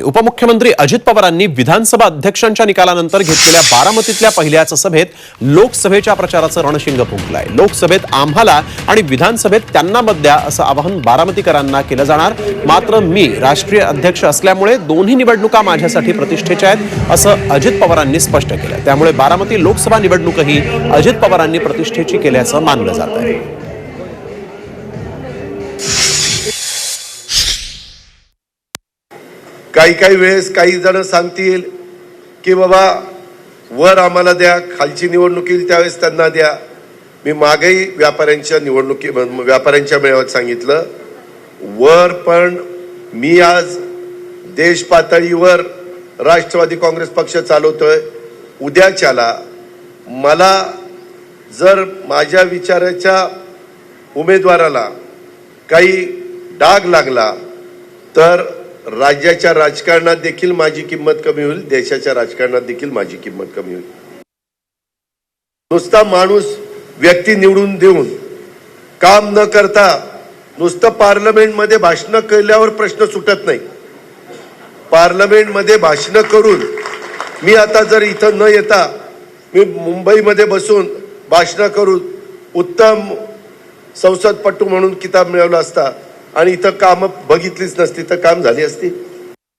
उपमुख्यमंत्री अजित पवारांनी विधानसभा अध्यक्षांच्या निकालानंतर घेतलेल्या बारामतीतल्या पहिल्याच सभेत लोकसभेच्या प्रचाराचं रणशिंग फुंकलंय. लोकसभेत आम्हाला आणि विधानसभेत त्यांना मत द्या असं आवाहन बारामतीकरांना केलं जाणार. मात्र मी राष्ट्रीय अध्यक्ष असल्यामुळे दोन्ही निवडणुका माझ्यासाठी प्रतिष्ठेच्या आहेत असं अजित पवारांनी स्पष्ट केलं. त्यामुळे बारामती लोकसभा निवडणूकही अजित पवारांनी प्रतिष्ठेची केल्याचं मानलं जात आहे काही काही वेळेस काही जण सांगतील की बाबा वर आम्हाला द्या खालची निवडणूक येईल त्यावेळेस त्यांना द्या. मी मागेही व्यापाऱ्यांच्या निवडणुकी व्यापाऱ्यांच्या मेळाव्यात सांगितलं. वर पण मी आज देश पातळीवर राष्ट्रवादी काँग्रेस पक्ष चालवतोय. उद्याच्याला मला जर माझ्या विचाराच्या उमेदवाराला काही डाग लागला तर राज्याच्या राजकारणात देखील माझी किंमत कमी होईल देशाच्या राजकारणात देखील माझी किंमत कमी होईल. नुसता माणूस व्यक्ती निवडून देऊन काम न करता नुसतं पार्लमेंटमध्ये भाषणं केल्यावर प्रश्न सुटत नाही. पार्लमेंटमध्ये भाषणं करून मी आता जर इथं न येता मी मुंबईमध्ये बसून भाषणं करून उत्तम संसदपटू म्हणून किताब मिळवला असता आणि इथं कामं बघितलीच नसती तर काम झाली असती.